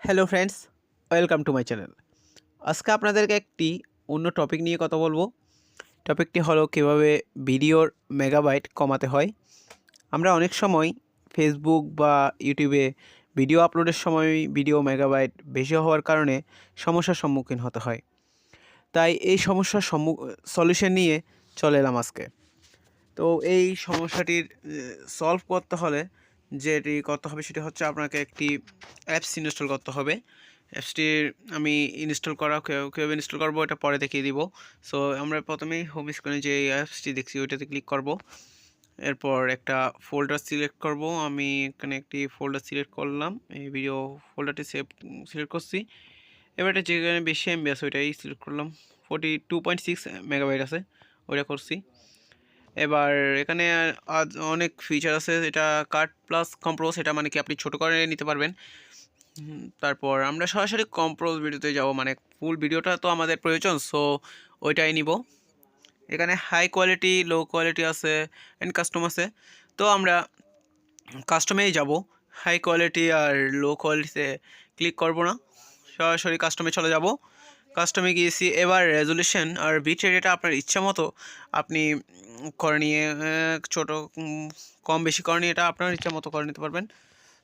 Hello friends, welcome to my channel. আজকে আপনাদেরকে একটি অন্য টপিক নিয়ে কথা বলব। টপিকটি হলো কীভাবে ভিডিওর মেগাবাইট কমাতে হয়। আমরা অনেক সময় ফেসবুক বা ইউটিউবে ভিডিও আপলোডের সময় ভিডিও মেগাবাইট বেশি হওয়ার কারণে সমস্যার সম্মুখীন হতে হয়। তাই এই সমস্যার সম্মু সলিউশন নিয়ে চলে এলাম আজকে। তো এই সমস্যাটির সলভ করতে হলে যেটি করতে হবে সেটি হচ্ছে আপনাকে একটি অ্যাপস ইনস্টল করতে হবে। অ্যাপসটির আমি ইনস্টল করা কীভাবে ইনস্টল করব এটা পরে দেখিয়ে দিব। সো আমরা প্রথমেই হোম স্ক্রিনে যে অ্যাপসটি দেখছি ওইটাতে ক্লিক করব। এরপর একটা ফোল্ডার সিলেক্ট করব। আমি এখানে একটি ফোল্ডার সিলেক্ট করলাম। এই ভিডিও ফোল্ডারটি সেভ সিলেক্ট করছি। এবার এটা যেখানে বেশি এমবি আছে ওইটাই সিলেক্ট করলাম। Forty two point six megabyte আছে, ওইটা করছি। এবার এখানে অনেক ফিচার আছে এটা কাট প্লাস কম্প্রোজ এটা মানে কি আপনি ছোটো করে নিতে পারবেন। তারপর আমরা সরাসরি কম্প্রোজ ভিডিওতে যাব মানে ফুল ভিডিওটা তো আমাদের প্রয়োজন সো ওইটাই নিব। এখানে হাই কোয়ালিটি লো কোয়ালিটি আছে অ্যান্ড কাস্টম আছে। তো আমরা কাস্টমেই যাব হাই কোয়ালিটি আর লো কোয়ালিটিতে ক্লিক করব না, সরাসরি কাস্টমে চলে যাব। কাস্টমে গিয়েছি। এবার রেজলিউশন আর বিট রেট এটা আপনার ইচ্ছা মতো আপনি করে নিয়ে ছোটো কম বেশি করে নিয়ে এটা আপনার ইচ্ছা মতো করে নিতে পারবেন।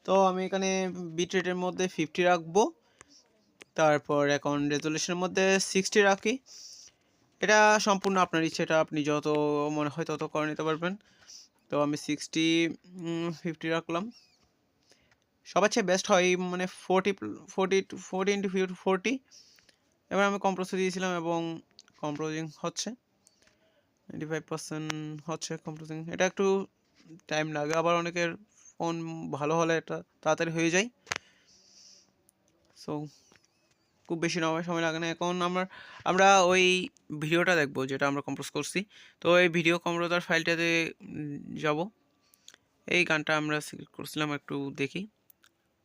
তো আমি এখানে বিট রেটের মধ্যে ফিফটি রাখব। তারপর এখন রেজলিউশনের মধ্যে সিক্সটি রাখি। এটা সম্পূর্ণ আপনার ইচ্ছে এটা আপনি যত মনে হয় তত করে নিতে পারবেন। তো আমি সিক্সটি ফিফটি রাখলাম। সবার চেয়ে বেস্ট হয় মানে forty forty forty into forty এবার আমি কম্প্রোসে দিয়েছিলাম এবং কম্প্রোজিং হচ্ছে। নাইনটি ফাইভ পার্সেন্ট হচ্ছে কম্প্রোজিং এটা একটু টাইম লাগে, আবার অনেকের ফোন ভালো হলে এটা তাড়াতাড়ি হয়ে যায়। সো খুব বেশি সময় সময় লাগে না। এখন আমরা আমরা ওই ভিডিওটা দেখব যেটা আমরা কম্পোজ করছি। তো এই ভিডিও কম্পোজার ফাইলটাতে যাব। এই গানটা আমরা সিলেক্ট করছিলাম একটু দেখি।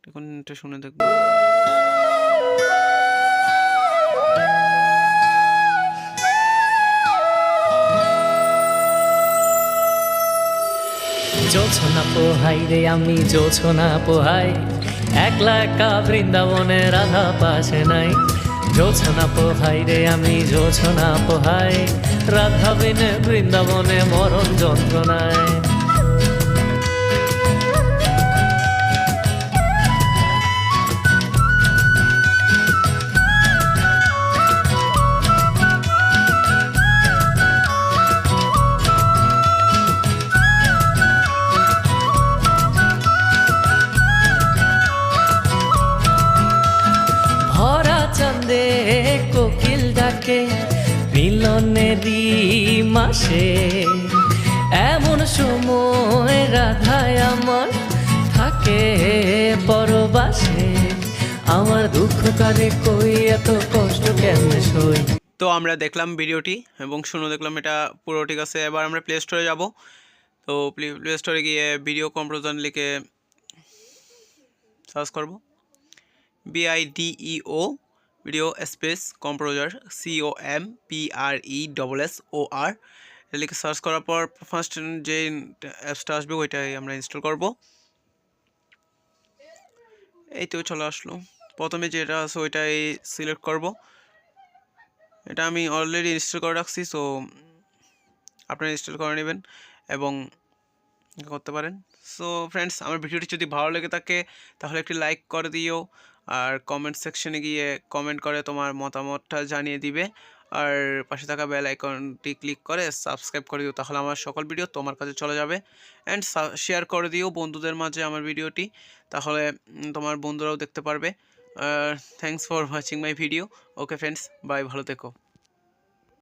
এখন এটা শুনে দেখব। জোছনা পোহাই রে আমি জোছনা পোহাই একলা একা বৃন্দাবনে রাধা পাশে নাই। জোছনা পোহাই রে আমি জোছনা পোহাই রাধা বিনে বৃন্দাবনে মরণ যন্ত্রণায়। মিলনেরই মাসে, এমন সময় রাধায় আমার থাকে পরবাসে। আমার দুঃখ কারে কই, এত কষ্ট কেমনে সই? তো আমরা দেখলাম ভিডিওটি এবং শুনে দেখলাম এটা পুরো ঠিক আছে। এবার আমরা প্লে স্টোরে যাব। তো প্লে স্টোরে গিয়ে ভিডিও কম্পোজার লিখে সার্চ করব। B I D E O video space composer C O M P R E double S O R এটা লিখে সার্চ করার পর ফার্স্ট যে অ্যাপসটা আসবে ওইটাই আমরা ইনস্টল করব। এই তো চলে আসলো। প্রথমে যেটা আছে ওইটাই সিলেক্ট করব। এটা আমি অলরেডি ইনস্টল করে রাখছি সো আপনারা ইনস্টল করে নেবেন এবং করতে পারেন। সো ফ্রেন্ডস আমার ভিডিওটি যদি ভালো লেগে থাকে, তাহলে একটি লাইক করে দিও। আর কমেন্ট সেকশনে গিয়ে কমেন্ট করে তোমার মতামতটা জানিয়ে দিবে। আর পাশে থাকা বেল আইকনটি ক্লিক করে সাবস্ক্রাইব করে দিও, তাহলে আমার সকল ভিডিও তোমার কাছে চলে যাবে। অ্যান্ড শেয়ার করে দিও বন্ধুদের মাঝে আমার ভিডিওটি তাহলে তোমার বন্ধুরাও দেখতে পারবে। Thanks for watching my video okay friends bye ভালো থেকো।